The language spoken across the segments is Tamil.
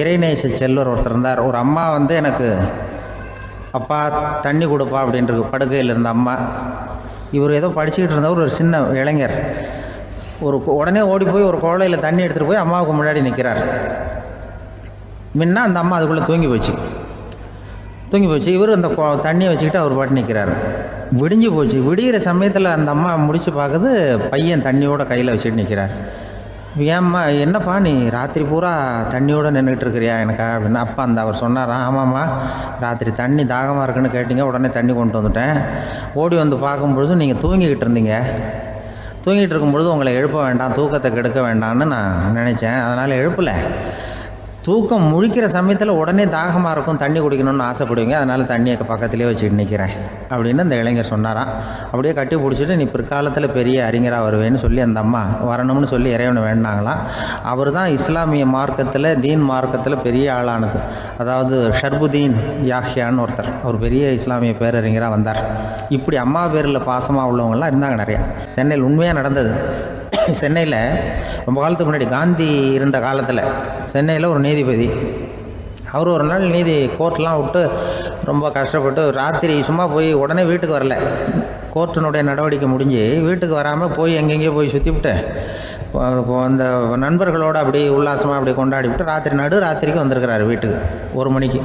இறைநேச செல்வர் ஒருத்தர் இருந்தார். ஒரு அம்மா வந்து எனக்கு அப்பா தண்ணி கொடுப்பா அப்படின்ட்டு படுக்கையில் இருந்த அம்மா. இவர் ஏதோ படிச்சுக்கிட்டு இருந்தவர் ஒரு சின்ன இளைஞர். ஒரு உடனே ஓடி போய் ஒரு குழலையில் தண்ணி எடுத்துகிட்டு போய் அம்மாவுக்கு முன்னாடி நிற்கிறார் முன்ன அந்த அம்மா அதுக்குள்ளே தூங்கி போச்சு. தூங்கி போச்சு. இவர் அந்த தண்ணியை வச்சுக்கிட்டு அவர் பாட்டு நிற்கிறாரு விடிஞ்சு போச்சு. விடிகிற சமயத்தில் அந்த அம்மா முடிச்சு பார்க்குது பையன் தண்ணியோட கையில் வச்சுட்டு நிற்கிறார் ஏம்மா என்னப்பா நீ ராத்திரி பூரா தண்ணியோட நின்றுட்டு இருக்கிறியா எனக்கா அப்படின்னு. அப்பா அந்த அவர் சொன்னாராம் ஆமாம்மா ராத்திரி தண்ணி தாகமாக இருக்குன்னு கேட்டீங்க உடனே தண்ணி கொண்டு வந்துட்டேன். ஓடி வந்து பார்க்கும்பொழுது நீங்கள் தூங்கிக்கிட்டு இருந்தீங்க. தூங்கிட்டு இருக்கும்பொழுது உங்களை எழுப்ப வேண்டாம் தூக்கத்தை கெடுக்க வேண்டாம்னு நான் நினச்சேன். அதனால் எழுப்பலை. தூக்கம் முழிக்கிற சமயத்தில் உடனே தாகமாக இருக்கும் தண்ணி குடிக்கணும்னு ஆசைப்படுவீங்க. அதனால் தண்ணியை பக்கத்துலேயே வச்சுட்டு நிற்கிறேன் அப்படின்னு அந்த இளைஞர் சொன்னாராம். அப்படியே கட்டி பிடிச்சிட்டு நீ பிற்காலத்தில் பெரிய அறிஞராக வருவேன்னு சொல்லி அந்த அம்மா வரணும்னு சொல்லி இறைவனை வேண்டாங்களாம் அவர் தான் இஸ்லாமிய மார்க்கத்தில் தீன் மார்க்கத்தில் பெரிய ஆளானது. அதாவது ஷர்புதீன் யாஹியான்னு ஒருத்தர். ஒரு பெரிய இஸ்லாமிய பேரறிஞராக வந்தார். இப்படி அம்மா பேரில் பாசமாக உள்ளவங்கள்லாம் இருந்தாங்க நிறையா. சென்னையில் உண்மையாக நடந்தது. சென்னையில் ரொம்ப காலத்துக்கு முன்னாடி காந்தி இருந்த காலத்தில் சென்னையில் ஒரு நீதிபதி. அவர் ஒரு நாள் நீதி கோர்ட்லாம் விட்டு ரொம்ப கஷ்டப்பட்டு ராத்திரி சும்மா போய் உடனே வீட்டுக்கு வரல. கோர்ட்டினுடைய நடவடிக்கை முடிஞ்சு வீட்டுக்கு வராமல் போய் எங்கெங்கேயோ போய் சுற்றிவிட்டு அந்த நண்பர்களோடு அப்படி உல்லாசமாக அப்படி கொண்டாடி விட்டு ராத்திரி நடு ராத்திரிக்கு வந்திருக்கிறாரு வீட்டுக்கு ஒரு மணிக்கு.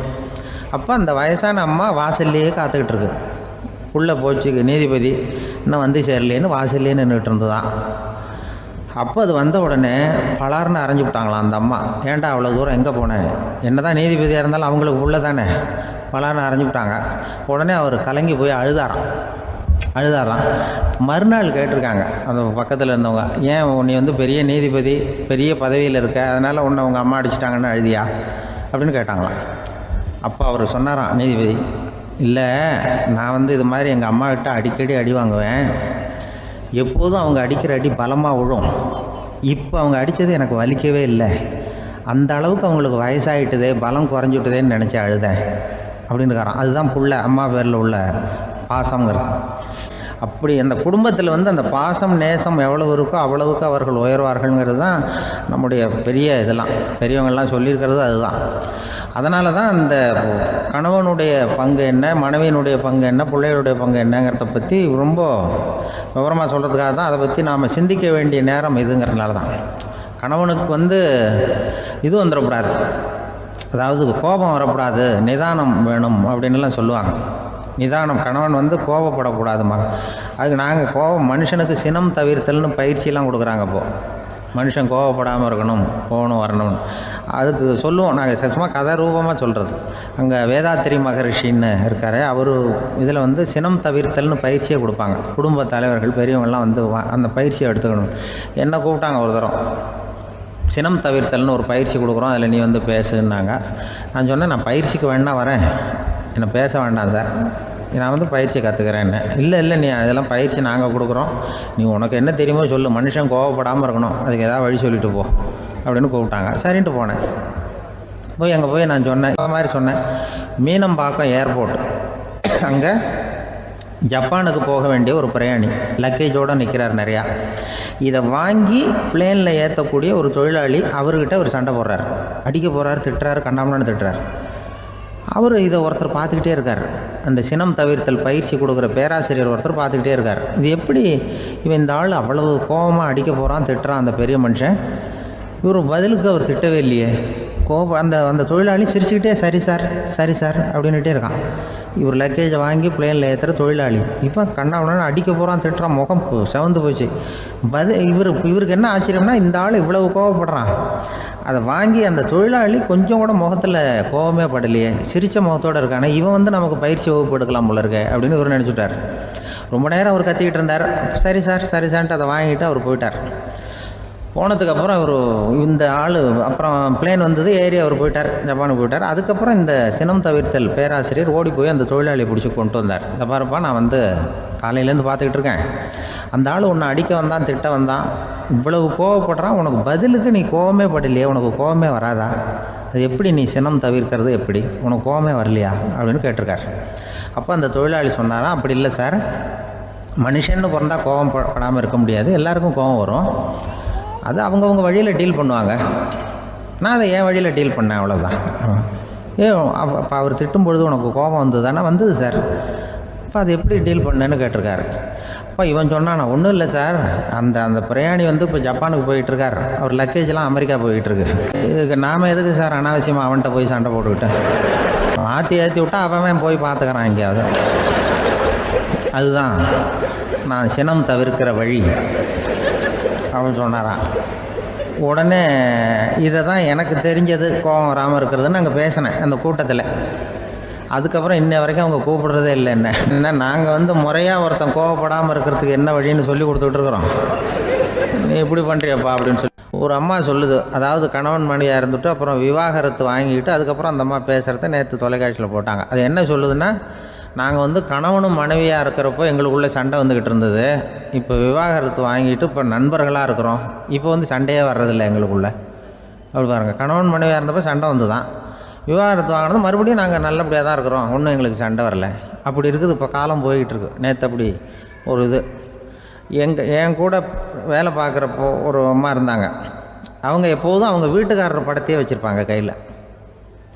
அப்போ அந்த வயசான அம்மா வாசல்லையே காத்துக்கிட்டு இருக்கு. உள்ளே போச்சு நீதிபதி இன்னும் வந்து சேரலேன்னு வாசல்லே நின்றுட்டு இருந்ததான் அப்போ அது வந்த உடனே பலார்னு அரைஞ்சு விட்டாங்களாம் அந்த அம்மா. ஏன்டா அவ்வளோ தூரம் எங்கே போனேன் என்ன தான் நீதிபதியாக இருந்தாலும் அவங்களுக்கு உள்ளே தானே? பலார்னு அரைஞ்சு விட்டாங்க. உடனே அவர் கலங்கி போய் அழுதாராம். அழுதாராம். மறுநாள் கேட்டிருக்காங்க. அந்த பக்கத்தில் இருந்தவங்க ஏன் நீ வந்து பெரிய நீதிபதி பெரிய பதவியில் இருக்க? அதனால் உன்னை உங்கள் அம்மா அடிச்சிட்டாங்கன்னு அழுதியா? அப்படின்னு கேட்டாங்களாம். அப்போ அவர் சொன்னாராம் நீதிபதி இல்லை நான் வந்து இது மாதிரி எங்கள் அம்மாக்கிட்ட அடிக்கடி அடி வாங்குவேன். எப்போதும் அவங்க அடிக்கிற அடி பலமாக விழும் இப்போ அவங்க அடித்தது எனக்கு வலிக்கவே இல்லை. அந்த அளவுக்கு அவங்களுக்கு வயசாயிட்டுதே பலம் குறைஞ்சுட்டுதேன்னு நினச்சி அழுதேன். அப்படின்னுக்காரான் அதுதான் புள்ள அம்மா பேரில் உள்ள பாசங்கிறது அப்படி அந்த குடும்பத்தில் வந்து அந்த பாசம் நேசம் எவ்வளவு இருக்கோ அவ்வளவுக்கு அவர்கள் உயர்வார்கள்ங்கிறது தான் நம்முடைய பெரிய இதெல்லாம். பெரியவங்கள்லாம் சொல்லியிருக்கிறது அதுதான். அதனால தான் அந்த கணவனுடைய பங்கு என்ன மனைவியினுடைய பங்கு என்ன பிள்ளைகளுடைய பங்கு என்னங்கிறத பற்றி ரொம்ப விவரமாக சொல்கிறதுக்காக தான் அதை பற்றி நாம் சிந்திக்க வேண்டிய நேரம் இதுங்கிறதுனால தான் கணவனுக்கு வந்து இது வந்துடக்கூடாது. அதாவது கோபம் வரக்கூடாது நிதானம் வேணும் அப்படின்லாம் சொல்லுவாங்க. நிதானம் கணவன் வந்து கோபப்படக்கூடாதுமா அதுக்கு நாங்கள் கோபம் மனுஷனுக்கு சினம் தவிர்த்தல்னு பயிற்சியெல்லாம் கொடுக்குறாங்க இப்போது மனுஷன் கோவப்படாமல் இருக்கணும் போகணும் வரணும் அதுக்கு சொல்லுவோம். நாங்கள் சும்மா கதை ரூபமாக சொல்கிறது அங்கே வேதாத்திரி மகரிஷின்னு இருக்கார். அவர் இதில் வந்து சினம் தவிர்த்தல்னு பயிற்சியை கொடுப்பாங்க. குடும்ப தலைவர்கள் பெரியவங்கள்லாம் வந்து வா- அந்த பயிற்சியை எடுத்துக்கணும். என்ன கூப்பிட்டாங்க ஒரு தரம்? சினம் தவிர்த்தல்னு ஒரு பயிற்சி கொடுக்குறோம். அதில் நீ வந்து பேசுன்னாங்க. நான் சொன்னேன் நான் பயிற்சிக்கு வேணா வரேன். என்னை பேச வேண்டாம் சார். நான் வந்து பயிற்சி கற்றுக்கிறேன்னு இல்லை இல்லை நீ அதெல்லாம் பயிற்சி நாங்கள் கொடுக்குறோம். நீ உனக்கு என்ன தெரியுமோ சொல்லு. மனுஷன் கோவப்படாமல் இருக்கணும். அதுக்கு ஏதாவது வழி சொல்லிட்டு போ. அப்படின்னு கூப்பிட்டாங்க. சரின்ட்டு போனேன். போய் அங்கே போய் நான் சொன்னேன். இந்த மாதிரி சொன்னேன். மீனம்பாக்கம் ஏர்போர்ட். அங்கே ஜப்பானுக்கு போக வேண்டிய ஒரு பிரயாணி லக்கேஜோடு நிற்கிறார் நிறையா. இதை வாங்கி பிளேனில் ஏற்றக்கூடிய ஒரு தொழிலாளி அவர்கிட்ட ஒரு சண்டை போடுறார். அடிக்க போகிறார் திட்டுறாரு கண்டாமலான்னு திட்டுறார். அவர் இதை ஒருத்தர் பார்த்துக்கிட்டே இருக்கார். அந்த சினம் தவிர்த்தல் பயிற்சி கொடுக்குற பேராசிரியர் ஒருத்தர் பார்த்துக்கிட்டே இருக்கார். இது எப்படி இவன் இந்த ஆள் அவ்வளவு கோபமாக அடிக்க போகிறான் திட்டுறான் அந்த பெரிய மனுஷன்? இவர் பதிலுக்கு அவர் திட்டவே இல்லையே. கோபம் அந்த அந்த தொழிலாளி சிரிச்சுக்கிட்டே சரி சார் சரி சார் அப்படின்னுட்டே இருக்கான். இவர் லக்கேஜை வாங்கி பிளேனில் ஏற்றுற தொழிலாளி. இப்போ கண்ணாவனா அடிக்க போகிறான் திட்டுறான் முகம் பு- செவந்து போச்சு. பதில் இவர் இவருக்கு என்ன ஆச்சரியம்னா இந்த ஆள் இவ்வளவு கோவப்படுறான். அதை வாங்கி அந்த தொழிலாளி கொஞ்சம் கூட முகத்தில் கோவமே படலையே. சிரித்த முகத்தோடு இருக்கானே இவன் வந்து நமக்கு பயிற்சி வகுப்பு எடுக்கலாம் போல இருக்கே அப்படின்னு இவர் நினச்சிட்டார். ரொம்ப நேரம் அவர் கத்திக்கிட்டு இருந்தார். சரி சார் சரி சார்ன்ட்டு அதை வாங்கிட்டு அவர் போயிட்டார். போனதுக்கப்புறம் அவர் இந்த ஆள் அப்புறம் பிளேன் வந்தது ஏறி அவர் போயிட்டார் ஜப்பானுக்கு போயிட்டார். அதுக்கப்புறம் இந்த சினம் தவிர்த்தல் பேராசிரியர் ஓடி போய் அந்த தொழிலாளியை பிடிச்சி கொண்டு வந்தார். இந்த பாருப்பா நான் வந்து காலையிலேருந்து பார்த்துக்கிட்டு இருக்கேன். அந்த ஆள் உன்னை அடிக்க வந்தான் திட்ட வந்தான். இவ்வளவு கோவப்படுறான் உனக்கு பதிலுக்கு நீ கோவமே படலையே உனக்கு கோவமே வராதா? அது எப்படி நீ சினம் தவிர்க்கிறது எப்படி? உனக்கு கோவமே வரலையா? அப்படின்னு கேட்டிருக்கார். அப்போ அந்த தொழிலாளி சொன்னாராம் அப்படி இல்லை சார். மனுஷன்னு பிறந்தால் கோவம் படாமல் இருக்க முடியாது. எல்லாருக்கும் கோவம் வரும். அது அவங்கவுங்க வழியில் டீல் பண்ணுவாங்க. நான் அதை என் வழியில் டீல் பண்ணேன் அவ்வளோதான் ஏ அப்போ அவர் திட்டும் பொழுது உனக்கு கோபம் வந்ததுதானே? வந்தது சார் அப்போ அது எப்படி டீல் பண்ணேன்னு கேட்டிருக்காரு. அப்போ இவன் சொன்னான் ஒன்றும் இல்லை சார் அந்த அந்த பிரயாணி வந்து இப்போ ஜப்பானுக்கு போயிட்டுருக்கார். அவர் லக்கேஜ்லாம் அமெரிக்கா போயிட்டுருக்கு. இதுக்கு நாம் எதுக்கு சார் அனாவசியமாக அவன்கிட்ட போய் சண்டை போட்டுக்கிட்டேன் ஆற்றி ஏற்றி விட்டா அவன் போய் பார்த்துக்கிறான் எங்கேயாவது. அதுதான் நான் சினம் தவிர்க்கிற வழி. அப்படின்னு சொன்னாராம். உடனே இதை தான் எனக்கு தெரிஞ்சது கோபம் வராமல் இருக்கிறதுன்னு அங்கே பேசினேன் அந்த கூட்டத்தில். அதுக்கப்புறம் இன்ன வரைக்கும் அவங்க கூப்பிடுறதே இல்லை என்ன. என்ன நாங்கள் வந்து முறையாக ஒருத்தன் கோவப்படாமல் இருக்கிறதுக்கு என்ன வழின்னு சொல்லி கொடுத்துக்கிட்டு இருக்கிறோம். நீ இப்படி பண்ணுறியப்பா அப்படின்னு சொல்லி. ஒரு அம்மா சொல்லுது அதாவது கணவன் மனைவியாக இருந்துட்டு அப்புறம் விவாகரத்து வாங்கிட்டு அதுக்கப்புறம் அந்த அம்மா பேசுகிறத நேற்று தொலைக்காட்சியில் போட்டாங்க. அது என்ன சொல்லுதுன்னா நாங்கள் வந்து கணவனும் மனைவியாக இருக்கிறப்போ எங்களுக்குள்ளே சண்டை வந்துக்கிட்டு இருந்தது. இப்போ விவாகரத்து வாங்கிட்டு இப்போ நண்பர்களாக இருக்கிறோம். இப்போ வந்து சண்டையே வர்றதில்லை எங்களுக்குள்ளே. அப்படி பாருங்கள் கணவன் மனைவியாக இருந்தப்போ சண்டை வந்து தான் விவாகரத்து வாங்கினது மறுபடியும் நாங்கள் நல்லபடியாக தான் இருக்கிறோம். ஒன்றும் எங்களுக்கு சண்டை வரல. அப்படி இருக்குது இப்போ காலம் போய்கிட்டு இருக்கு. நேற்று அப்படி ஒரு இது. எங்கள் என் கூட வேலை பார்க்குறப்போ ஒரு அம்மா இருந்தாங்க. அவங்க எப்போதும் அவங்க வீட்டுக்காரர் படத்தையே வச்சுருப்பாங்க கையில்.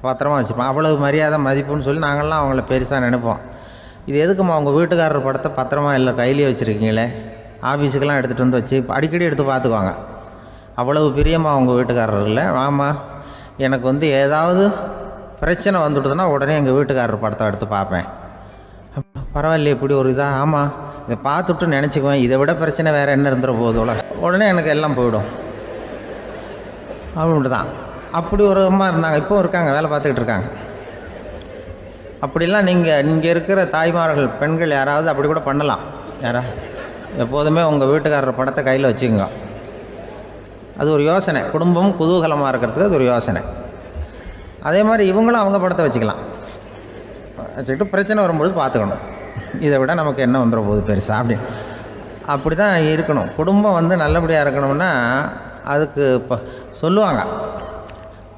பத்திரமா வச்சுப்போம் அவ்வளவு மரியாதை மதிப்புன்னு சொல்லி நாங்கள்லாம் அவங்கள பெருசாக நினைப்போம். இது எதுக்கும்மா அவங்க வீட்டுக்காரர் படத்தை பத்திரமா இல்லை கையிலேயே வச்சுருக்கீங்களே? ஆஃபீஸுக்கெல்லாம் எடுத்துகிட்டு வந்து வச்சு அடிக்கடி எடுத்து பார்த்துக்குவாங்க. அவ்வளவு பிரியமாக அவங்க வீட்டுக்காரர் இல்லை. ஆமாம் எனக்கு வந்து ஏதாவது பிரச்சனை வந்துடுதுன்னா உடனே எங்கள் வீட்டுக்காரர் படத்தை எடுத்து பார்ப்பேன். பரவாயில்லையே இப்படி ஒரு இதாக ஆமாம் இதை பார்த்துட்டு நினச்சிக்குவேன். இதை விட பிரச்சனை வேறு என்ன இருந்துட போதுல உடனே எனக்கு எல்லாம் போயிடும். அப்படின்ட்டு தான் அப்படி ஒரு அம்மா இருந்தாங்க. இப்போ இருக்காங்க வேலை பார்த்துக்கிட்டு இருக்காங்க. அப்படிலாம் நீங்கள் இங்கே இருக்கிற தாய்மார்கள் பெண்கள் யாராவது அப்படி கூட பண்ணலாம். யாரா? எப்போதுமே உங்கள் வீட்டுக்காரர் படத்தை கையில் வச்சுக்கோங்க. அது ஒரு யோசனை. குடும்பம் குதூகலமாக இருக்கிறதுக்கு அது ஒரு யோசனை. அதே மாதிரி இவங்களும் அவங்க படத்தை வச்சுக்கலாம். வச்சுக்கிட்டு பிரச்சனை வரும்பொழுது பார்த்துக்கணும். இதை விட நமக்கு என்ன வந்துட போகுது பெருசாக அப்படி. அப்படி தான் இருக்கணும். குடும்பம் வந்து நல்லபடியாக இருக்கணும்னா அதுக்கு இப்போ சொல்லுவாங்க.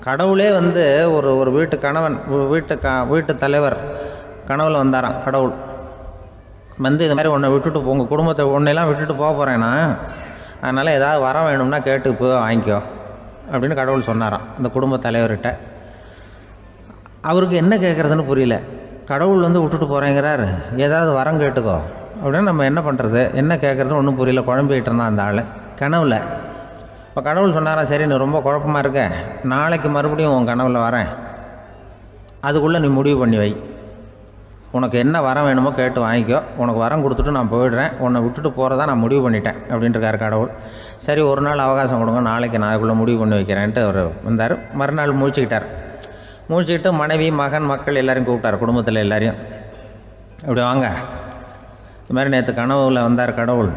கடவுளே வந்து ஒரு ஒரு வீட்டு கணவன் ஒரு வீட்டு க வீட்டு தலைவர் கனவுல வந்தாராம் கடவுள். வந்து இது மாதிரி ஒன்றை விட்டுட்டு உங்கள் குடும்பத்தை உன்னையெல்லாம் விட்டுட்டு போக போகிறேன்னா அதனால் ஏதாவது வரம் வேணும்னா கேட்டு போய் வாங்கிக்கோ அப்படின்னு கடவுள் சொன்னாராம் அந்த குடும்ப தலைவர்கிட்ட. அவருக்கு என்ன கேட்குறதுன்னு புரியல. கடவுள் வந்து விட்டுட்டு போகிறேங்கிறார் ஏதாவது வரம் கேட்டுக்கோ. அப்படின்னு நம்ம என்ன பண்ணுறது என்ன கேட்குறதுன்னு ஒன்றும் புரியல. குழம்பிகிட்டு இருந்தான் அந்த ஆள். கனவுல. இப்போ கடவுள் சொன்னாரா சரி நீ ரொம்ப குழப்பமாக இருக்க. நாளைக்கு மறுபடியும் உன் கனவில் வரேன். அதுக்குள்ளே நீ முடிவு பண்ணி வை. உனக்கு என்ன வரம் வேணுமோ கேட்டு வாங்கிக்கோ. உனக்கு வரம் கொடுத்துட்டு நான் போயிடுறேன். உன்னை விட்டுட்டு போகிறதா நான் முடிவு பண்ணிட்டேன் அப்படின்ட்டுருக்காரு கடவுள். சரி ஒரு நாள் அவகாசம் கொடுங்க. நாளைக்கு நான் அதுக்குள்ளே முடிவு பண்ணி வைக்கிறேன்ட்டு அவர் வந்தார். மறுநாள் முழிச்சுக்கிட்டார் முழிச்சுக்கிட்டு மனைவி மகன் மக்கள் எல்லோரும் கூப்பிட்டார். குடும்பத்தில் எல்லாரையும். இப்படி வாங்க. இது மாதிரி நேற்று கனவுல வந்தார் கடவுள்.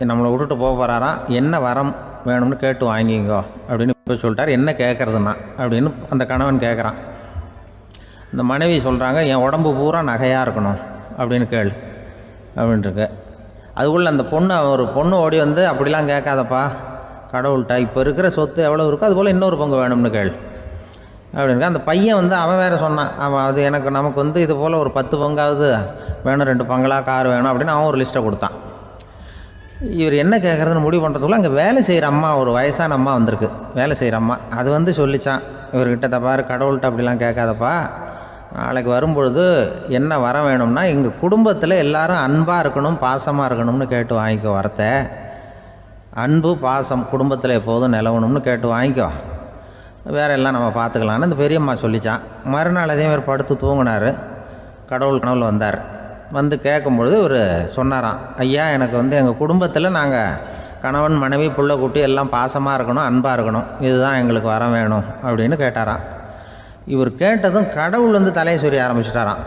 நம்மளை விட்டுட்டு போக போகிறாராம் என்ன வரம் வேணும்னு கேட்டு வாங்கிங்கோ அப்படின்னு இப்போ சொல்லிட்டார். என்ன கேட்குறதுன்னா அப்படின்னு அந்த கணவன் கேட்குறான் இந்த மனைவி சொல்கிறாங்க என் உடம்பு பூரா நகையாக இருக்கணும் அப்படின்னு கேள் அப்படின்ட்டுருக்கு. அதுக்குள்ளே அந்த பொண்ணு ஒரு பொண்ணு ஓடி வந்து அப்படிலாம் கேட்காதப்பா கடவுள்கிட்ட இப்போ இருக்கிற சொத்து எவ்வளோ இருக்கோ அதுபோல் இன்னொரு பங்கு வேணும்னு கேள் அப்படின்னு அந்த பையன் வந்து அவன் வேறு சொன்னான் அவன் அது எனக்கு நமக்கு வந்து இது போல் ஒரு பத்து பங்காவது வேணும் ரெண்டு பங்களா கார் வேணும் அப்படின்னு அவன் ஒரு லிஸ்ட்டை கொடுத்தான். இவர் என்ன கேட்குறதுன்னு முடிவு பண்ணுறதுக்குள்ள அங்கே வேலை செய்கிற அம்மா ஒரு வயசான அம்மா வந்திருக்கு. வேலை செய்கிற அம்மா. அது வந்து சொல்லிச்சான். இவர்கிட்ட தப்பாரு கடவுள்கிட்ட அப்படிலாம் கேட்காதப்பா. நாளைக்கு வரும்பொழுது என்ன வர வேணும்னா எங்கள் குடும்பத்தில் எல்லாரும் அன்பாக இருக்கணும் பாசமாக இருக்கணும்னு கேட்டு வாங்கிக்கோ வரத்தை. அன்பு பாசம் குடும்பத்தில் எப்போதும் நிலவணும்னு கேட்டு வாங்கிக்கோ. வேற எல்லாம் நம்ம பார்த்துக்கலான்னு இந்த பெரியம்மா சொல்லிச்சான். மறுநாள் அதே மாதிரி படுத்து தூங்கினார். கடவுள் கனவுல வந்தார். வந்து கேட்கும்பொழுது இவர் சொன்னாராம் ஐயா எனக்கு வந்து எங்கள் குடும்பத்தில் நாங்கள் கணவன் மனைவி புள்ள குட்டி எல்லாம் பாசமாக இருக்கணும் அன்பாக இருக்கணும். இதுதான் எங்களுக்கு வர வேணும். அப்படின்னு கேட்டாராம். இவர் கேட்டதும் கடவுள் வந்து தலையை சொல்லி ஆரம்பிச்சிட்டாராம்.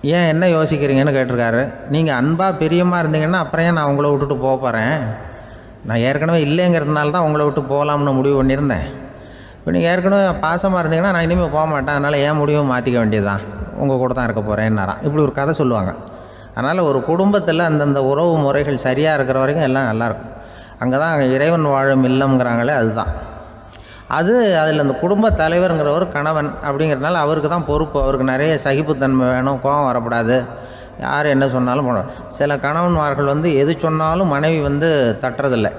ஏன் என்ன யோசிக்கிறீங்கன்னு கேட்டிருக்காரு. நீங்கள் அன்பாக பிரியமாக இருந்தீங்கன்னா அப்புறம் ஏன் நான் உங்களை விட்டுட்டு போக போகிறேன் நான் ஏற்கனவே இல்லைங்கிறதுனால தான் உங்களை விட்டு போகலாம்னு முடிவு பண்ணியிருந்தேன். இப்போ நீங்கள் ஏற்கனவே பாசமாக இருந்தீங்கன்னா நான் இனிமேல் போக மாட்டேன். அதனால் ஏன் முடிவும் மாற்றிக்க வேண்டியது தான் உங்கள் கூட தான் இருக்க போகிறேன்னாரான் இப்படி ஒரு கதை சொல்லுவாங்க. அதனால் ஒரு குடும்பத்தில் அந்தந்த உறவு முறைகள் சரியாக இருக்கிற வரைக்கும் எல்லாம் நல்லாயிருக்கும் அங்கே தான் அங்கே இறைவன் வாழும் இல்லம்ங்கிறாங்களே அதுதான். அது அதில் அந்த குடும்ப தலைவருங்கிறவர் கணவன் அப்படிங்கிறதுனால அவருக்கு தான் பொறுப்பு. அவருக்கு நிறைய சகிப்புத்தன்மை வேணும். கோபம் வரக்கூடாது யார் என்ன சொன்னாலும் போகணும் சில கணவன்மார்கள் வந்து எது சொன்னாலும் மனைவி வந்து தட்டுறதில்லை.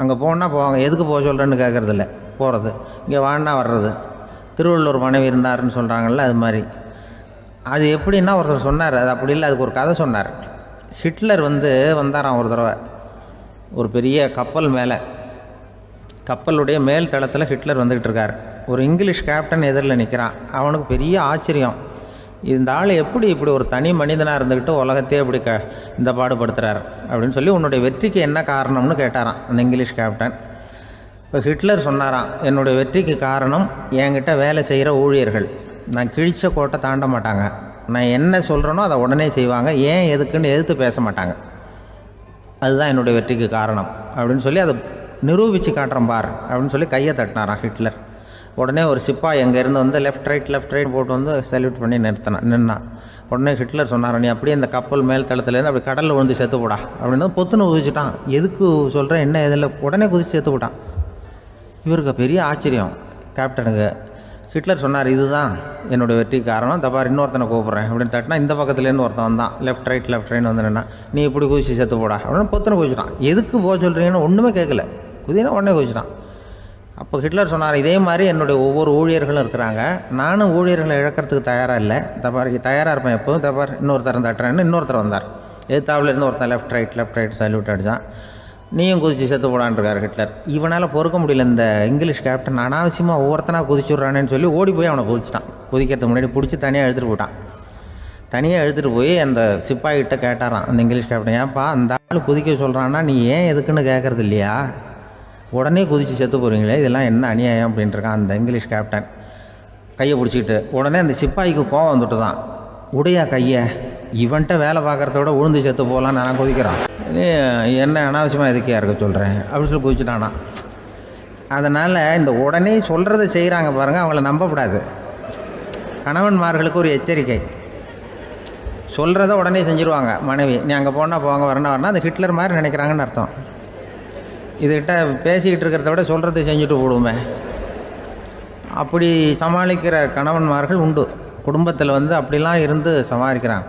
அங்கே போனால் போவாங்க. எதுக்கு போக சொல்கிறேன்னு கேட்குறதில்ல போகிறது இங்கே வான்னா வர்றது. திருவள்ளூர் மனைவி இருந்தாருன்னு சொல்கிறாங்கல்ல அது மாதிரி. அது எப்படின்னா ஒருத்தர் சொன்னார் அது அப்படி இல்லை அதுக்கு ஒரு கதை சொன்னார். ஹிட்லர் வந்து வந்தாராம் ஒரு தடவை ஒரு பெரிய கப்பல் மேலே. கப்பலுடைய மேல் தளத்தில் ஹிட்லர் வந்துக்கிட்டு இருக்கார். ஒரு இங்கிலீஷ் கேப்டன் எதிரில் நிற்கிறான் அவனுக்கு பெரிய ஆச்சரியம். இந்த ஆள் எப்படி இப்படி ஒரு தனி மனிதனாக இருந்துக்கிட்டு உலகத்தையே இப்படி க இந்த பாடுபடுத்துகிறார் அப்படின்னு சொல்லி உன்னுடைய வெற்றிக்கு என்ன காரணம்னு கேட்டாரான் அந்த இங்கிலீஷ் கேப்டன். இப்போ ஹிட்லர் சொன்னாராம் என்னுடைய வெற்றிக்கு காரணம் என்கிட்ட வேலை செய்கிற ஊழியர்கள். நான் கிழிச்ச கோட்டை தாண்ட மாட்டாங்க. நான் என்ன சொல்கிறேனோ அதை உடனே செய்வாங்க. ஏன் எதுக்குன்னு எதிர்த்து பேச மாட்டாங்க. அதுதான் என்னுடைய வெற்றிக்கு காரணம். அப்படின்னு சொல்லி அதை நிரூபித்து காட்டுறேன் பார் அப்படின்னு சொல்லி கையை தட்டினாராம் ஹிட்லர். உடனே ஒரு சிப்பாய் அங்கேருந்து வந்து லெஃப்ட் ரைட் லெஃப்ட் ரைட் போட்டு வந்து சல்யூட் பண்ணி நிறுத்தினான் நின்னான் உடனே ஹிட்லர் சொன்னார் நீ அப்படியே இந்த கப்பல் மேல் தளத்துலேருந்து அப்படி கடலில் விழுந்து செத்து போடா. அப்படின்னு பொத்துன்னு குதிச்சுட்டான். எதுக்கு சொல்கிறேன் என்ன இதில் உடனே குதிச்சு செத்து போட்டான். இவருக்கு பெரிய ஆச்சரியம். கேப்டனுக்கு ஹிட்லர் சொன்னார் இதுதான் என்னோட வெற்றி காரணம். தப்பார் இன்னொருத்தனை கூப்பிட்றேன். அப்படின்னு தட்டினா இந்த பக்கத்துலேருந்து ஒருத்தன் வந்தான். லெஃப்ட் ரைட் லெஃப்ட் ரைட் வந்துனேன்னா நீ இப்படி குதிச்சு செத்து போடா. அப்படின்னு பொத்தனை குதிச்சிட்டான். எதுக்கு போக சொல்கிறீங்கன்னு ஒன்றுமே கேட்கல குதினா உடனே குதிச்சிட்டான். அப்போ ஹிட்லர் சொன்னார் இதே மாதிரி என்னுடைய ஒவ்வொரு ஊழியர்களும் இருக்கிறாங்க. நானும் ஊழியர்களை இழக்கிறதுக்கு தயாராக இல்லை. தப்பார் தயாராக இருப்பேன் எப்போதும். தப்பார் இன்னொருத்தர் தட்டுறேன்னு இன்னொருத்தர் வந்தார். எதிர்த்தாவில் இருந்து ஒருத்தன் left right left right salute அடித்தான் நீயும் குதித்து செத்து போடான்ருக்கார் ஹிட்லர். இவனால் பொறுக்க முடியல இந்த இங்கிலீஷ் கேப்டன் அனாவசியமாக ஒவ்வொருத்தனாக குதிச்சுட்றானேன்னு சொல்லி ஓடி போய் அவனை குதிச்சிட்டான். குதிக்கிறதுக்கு முன்னாடி பிடிச்சி தனியாக எடுத்துகிட்டு போட்டான் தனியாக எடுத்துகிட்டு போய் அந்த சிப்பாய்கிட்ட கேட்டாராம். அந்த இங்கிலீஷ் கேப்டன் ஏன்ப்பா அந்த ஆள் குதிக்க சொல்கிறான்னா நீ ஏன் எதுக்குன்னு கேட்குறது இல்லையா? உடனே குதித்து செத்து போகிறீங்களே இதெல்லாம் என்ன அநியாயம்? அப்படின்ட்டுருக்கான் அந்த இங்கிலீஷ் கேப்டன் கையை பிடிச்சிக்கிட்டு உடனே அந்த சிப்பாய்க்கு கோவம் வந்துட்டு தான் உடையா கையை? இவன்ட்ட வேலை பார்க்குறதோட விட உழுந்து செத்து போகலான்னு நான் குதிக்கிறான். நீ என்ன அனாவசியமாக எதுக்கே இருக்க சொல்கிறேன் அப்படின்னு சொல்லி குதிச்சுட்டானா. அதனால் இந்த உடனே சொல்கிறத செய்கிறாங்க பாருங்கள் அவங்கள நம்பக்கூடாது. கணவன்மார்களுக்கு ஒரு எச்சரிக்கை. சொல்கிறத உடனே செஞ்சுருவாங்க. மனைவி நீ அங்கே போனால் போங்க வரணும் வரணும் அது ஹிட்லர் மாதிரி நினைக்கிறாங்கன்னு அர்த்தம். இதுகிட்ட பேசிக்கிட்டு இருக்கிறத விட சொல்கிறத செஞ்சுட்டு போடுவோமே. அப்படி சமாளிக்கிற கணவன்மார்கள் உண்டு. குடும்பத்தில் வந்து அப்படிலாம் இருந்து சமாளிக்கிறாங்க.